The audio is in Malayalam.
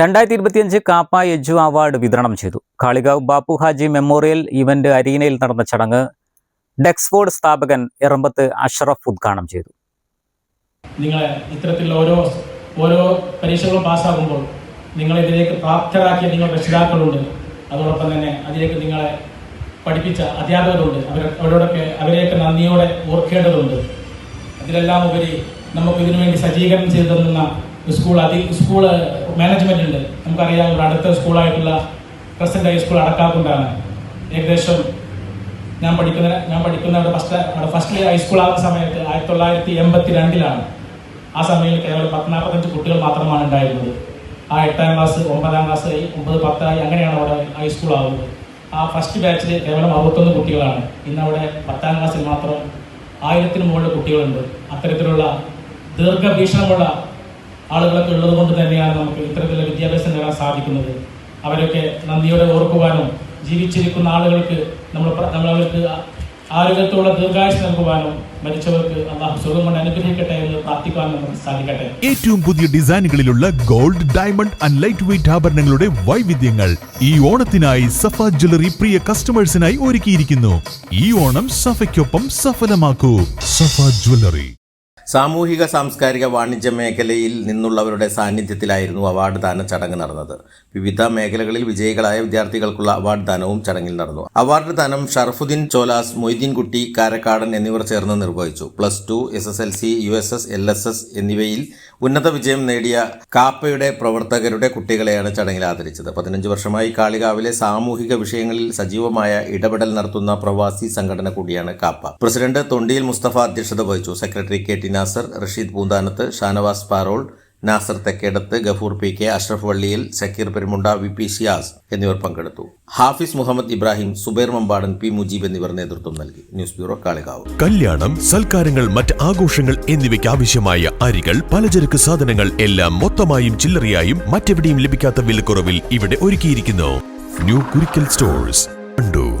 രണ്ടായിരത്തി ഇരുപത്തിയഞ്ച് കാപ്പ യജു അവാർഡ് വിതരണം ചെയ്തു. കാളികാവ് ബാപ്പു ഹാജി മെമ്മോറിയൽ ഇവന്റ് അരീനയിൽ നടന്ന ചടങ്ങ് ഡെക്സ്ഫോർഡ് സ്ഥാപകൻ എറമ്പത്ത് അഷ്റഫ് ഉദ്ഘാടനം ചെയ്തു. നിങ്ങളെ ഇത്തരത്തിൽ ഓരോ ഓരോ പരീക്ഷകളും പാസ്സാകുമ്പോൾ നിങ്ങളെ ഇതിലേക്ക് പ്രാപ്തരാക്കിയ നിങ്ങൾ രക്ഷിതാക്കളുണ്ട്. അതോടൊപ്പം തന്നെ അതിലേക്ക് നിങ്ങളെ പഠിപ്പിച്ച അധ്യാപകരുണ്ട്. അവർ അവരോടൊക്കെ അവരെയൊക്കെ നന്ദിയോടെ ഓർക്കേണ്ടതുണ്ട്. അതിലെല്ലാം ഉപരി നമുക്ക് ഇതിനുവേണ്ടി സജ്ജീകരണം ചെയ്തു തന്ന സ്കൂൾ അതി സ്കൂൾ മാനേജ്മെന്റ് ഉണ്ട് നമുക്കറിയാം ഇവിടെ അടുത്ത സ്കൂളായിട്ടുള്ള പ്രസന്റ് ഹൈസ്കൂൾ അടക്കാക്കുണ്ടാണ്. ഏകദേശം ഞാൻ പഠിക്കുന്ന ഞാൻ പഠിക്കുന്ന അവിടെ ഫസ്റ്റ് അവിടെ ഫസ്റ്റ് ഇയർ ഹൈസ്കൂൾ ആകുന്ന സമയത്ത് ആയിരത്തി തൊള്ളായിരത്തി എൺപത്തി രണ്ടിലാണ് ആ സമയത്ത് കേവലം പത്ത് നാൽപ്പത്തഞ്ച് കുട്ടികൾ മാത്രമാണ് ഉണ്ടായിരുന്നത്. ആ എട്ടാം ക്ലാസ് ഒമ്പതാം ക്ലാസ് ഒമ്പത് പത്തായി അങ്ങനെയാണ് അവിടെ ഹൈസ്കൂൾ ആവുന്നത്. ആ ഫസ്റ്റ് ബാച്ചിൽ കേവലം അറുപത്തൊന്ന് കുട്ടികളാണ്. ഇന്നവിടെ പത്താം ക്ലാസ്സിൽ മാത്രം ആയിരത്തിന് മുകളിൽ കുട്ടികളുണ്ട്. അത്തരത്തിലുള്ള ദീർഘവീക്ഷണമുള്ള ആളുകളൊക്കെ ഉള്ളത് കൊണ്ട് തന്നെയാണ് നമുക്ക് ഇത്തരത്തിലുള്ള വിദ്യാഭ്യാസം നേടാൻ സാധിക്കുന്നത്. അവരൊക്കെ നന്ദിയോടെ ഓർക്കുവാനും ജീവിച്ചിരിക്കുന്ന ആളുകൾക്ക് നമ്മൾ നമ്മളവർക്ക് ആരോഗ്യത്തോടെ ദീർഘായുസ് നൽകുവാനും മരിച്ചവർക്ക് അള്ളാഹു സുഖം കൊണ്ട് അനുഗ്രഹിക്കട്ടെ എന്ന് പ്രാർത്ഥിക്കാനും നമുക്ക് സാധിക്കട്ടെ. ഏറ്റവും പുതിയ ഡിസൈനുകളിലുള്ള gold diamond and light weight ആഭരണങ്ങളുടെ വൈവിധ്യങ്ങൾ ഈ ഓണത്തിനായി സഫ ജ്വല്ലറി പ്രിയ കസ്റ്റമേഴ്സിനായി ഒരുക്കിയിരിക്കുന്നു. ഈ ഓണം സഫയ്ക്കൊപ്പം സഫലമാക്കൂ. സഫ ജ്വല്ലറി. സാമൂഹിക സാംസ്കാരിക വാണിജ്യ മേഖലയിൽ നിന്നുള്ളവരുടെ സാന്നിധ്യത്തിലായിരുന്നു അവാർഡ് ദാന ചടങ്ങ് നടന്നത്. വിവിധ മേഖലകളിൽ വിജയികളായ വിദ്യാർത്ഥികൾക്കുള്ള അവാർഡ് ദാനവും ചടങ്ങിൽ നടന്നു. അവാർഡ് ദാനം ഷർഫുദ്ദീൻ ചോലാസ് മൊയ്തീൻകുട്ടി കാരക്കാടൻ എന്നിവർ ചേർന്ന് നിർവഹിച്ചു. Plus two S S L C U S S L S S എന്നിവയിൽ ഉന്നത വിജയം നേടിയ കാപ്പയുടെ പ്രവർത്തകരുടെ കുട്ടികളെയാണ് ചടങ്ങിൽ ആദരിച്ചത്. പതിനഞ്ച് വർഷമായി കാളികാവിലെ സാമൂഹിക വിഷയങ്ങളിൽ സജീവമായ ഇടപെടൽ നടത്തുന്ന പ്രവാസി സംഘടന കൂടിയാണ് കാപ്പ. പ്രസിഡന്റ് തൊണ്ടിയിൽ മുസ്തഫ അധ്യക്ഷത വഹിച്ചു. Secretary K T Nasar Rasheed Poonthanath Shanavas Parol Nasar Thekkedath Gafoor P K Ashraf Valliyil Sakeer Perumunda V P Shiyas എന്നിവർ പങ്കെടുത്തു. ഹാഫിസ് മുഹമ്മദ് ഇബ്രാഹിം സുബൈർ മമ്പാടൻ പി മുജീബ് എന്നിവർ നേതൃത്വം നൽകി. News bureau Kalikavu. കല്യാണം സൽക്കാരങ്ങൾ മറ്റ് ആഘോഷങ്ങൾ എന്നിവയ്ക്ക് ആവശ്യമായ അരികൾ പലചരക്ക് സാധനങ്ങൾ എല്ലാം മൊത്തമായും ചില്ലറയായും മറ്റെവിടെയും ലഭിക്കാത്ത വിലക്കുറവിൽ ഇവിടെ ഒരുക്കിയിരിക്കുന്നു. New Kurikkal stores Kandoor.